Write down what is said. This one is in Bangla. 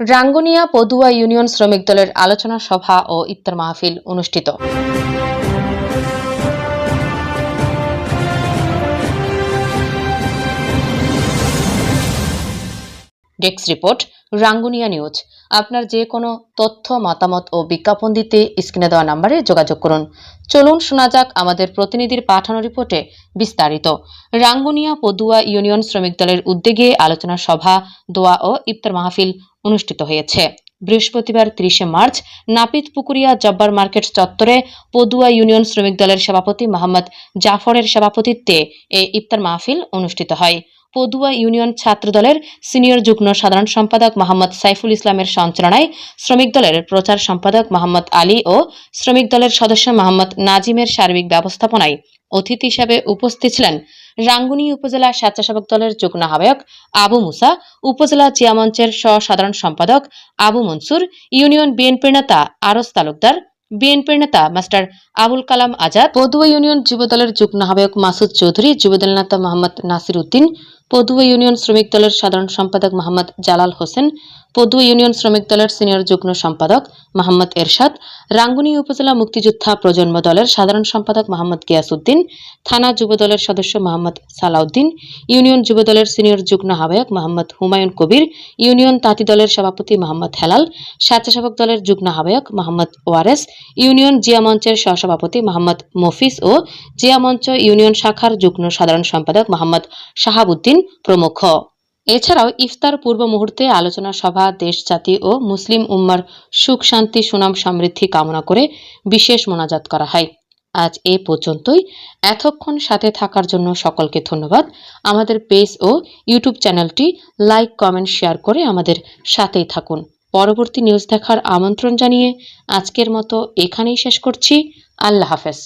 রাঙ্গুনিয়া পদুয়া ইউনিয়ন শ্রমিক দলের আলোচনা সভা ও ইফতার মাহফিল অনুষ্ঠিত। Desk report, Rangunia news. আপনার যে কোনো তথ্য, মতামত ও বিজ্ঞাপন দিতে স্ক্রিনে দেওয়া নাম্বারে যোগাযোগ করুন। চলুন শোনা যাক আমাদের প্রতিনিধির পাঠানো রিপোর্টে বিস্তারিত। রাঙ্গুনিয়া পদুয়া ইউনিয়ন শ্রমিক দলের উদ্যোগে আলোচনা সভা, দোয়া ও ইফতার মাহফিল অনুষ্ঠিত হয়েছে। বৃহস্পতিবার তিরিশে মার্চ নাপিত পুকুরিয়া জব্বার মার্কেট চত্বরে পদুয়া ইউনিয়ন শ্রমিক দলের সভাপতি মোহাম্মদ জাফরের সভাপতিত্বে এই ইফতার মাহফিল অনুষ্ঠিত হয়। পদুয়া ইউনিয়ন ছাত্র দলের সিনিয়র যুগ্ম সাধারণ সম্পাদক মোহাম্মদ সাইফুল ইসলামের সঞ্চালনায় শ্রমিক দলের প্রচার সম্পাদক মোহাম্মদ আলী ও শ্রমিক দলের সদস্য মোহাম্মদ নাজিমের সার্বিক ব্যবস্থাপনায় অতিথি হিসাবে উপস্থিত ছিলেন রাঙ্গুনি উপজেলা স্বেচ্ছাসেবক দলের যুগ্ম আহ্বায়ক আবু মুসা, উপজেলা জিয়া মঞ্চের সহ সাধারণ সম্পাদক আবু মনসুর, ইউনিয়ন বিএনপির নেতা আরস তালুকদার, বিএনপির নেতা মাস্টার আবুল কালাম আজাদ, পদুয়া ইউনিয়ন যুবদলের যুগ্ম আহ্বায়ক মাসুদ চৌধুরী যুবদল নেতা মোহাম্মদ নাসির উদ্দিন, পদুয়া ইউনিয়ন শ্রমিক দলের সাধারণ সম্পাদক মোহাম্মদ জালাল হোসেন পদুয়া ইউনিয়ন শ্রমিক দলের সিনিয়র যুগ্ম সম্পাদক মোহাম্মদ এরশাদ, রাঙ্গুনি উপজেলা মুক্তিযোদ্ধা প্রজন্ম দলের সাধারণ সম্পাদক মোহাম্মদ গিয়াসউদ্দিন, থানা যুব দলের সদস্য মোহাম্মদ সালাউদ্দিন, ইউনিয়ন যুব দলের সিনিয়র যুগ্ম আহ্বায়ক মোহাম্মদ হুমায়ুন কবির, ইউনিয়ন তাঁতি দলের সভাপতি মোহাম্মদ হেলাল, স্বেচ্ছাসেবক দলের যুগ্ম আহ্বায়ক মোহাম্মদ ওয়ারেস, ইউনিয়ন জিয়া মঞ্চের সহসভাপতি মোহাম্মদ মফিস ও জিয়া মঞ্চ ইউনিয়ন শাখার যুগ্ম সাধারণ সম্পাদক মোহাম্মদ শাহাবুদ্দিন প্রমুখ। এছাড়াও ইফতার পূর্ব মুহূর্তে আলোচনা সভা দেশ জাতি ও মুসলিম উম্মার সুখ, শান্তি, সুনাম, সমৃদ্ধি কামনা করে বিশেষ মোনাজাত করা হয়। আজ এ পর্যন্তই। এতক্ষণ সাথে থাকার জন্য সকলকে ধন্যবাদ। আমাদের পেজ ও ইউটিউব চ্যানেলটি লাইক, কমেন্ট, শেয়ার করে আমাদের সাথেই থাকুন। পরবর্তী নিউজ দেখার আমন্ত্রণ জানিয়ে আজকের মতো এখানেই শেষ করছি। আল্লাহ হাফেজ।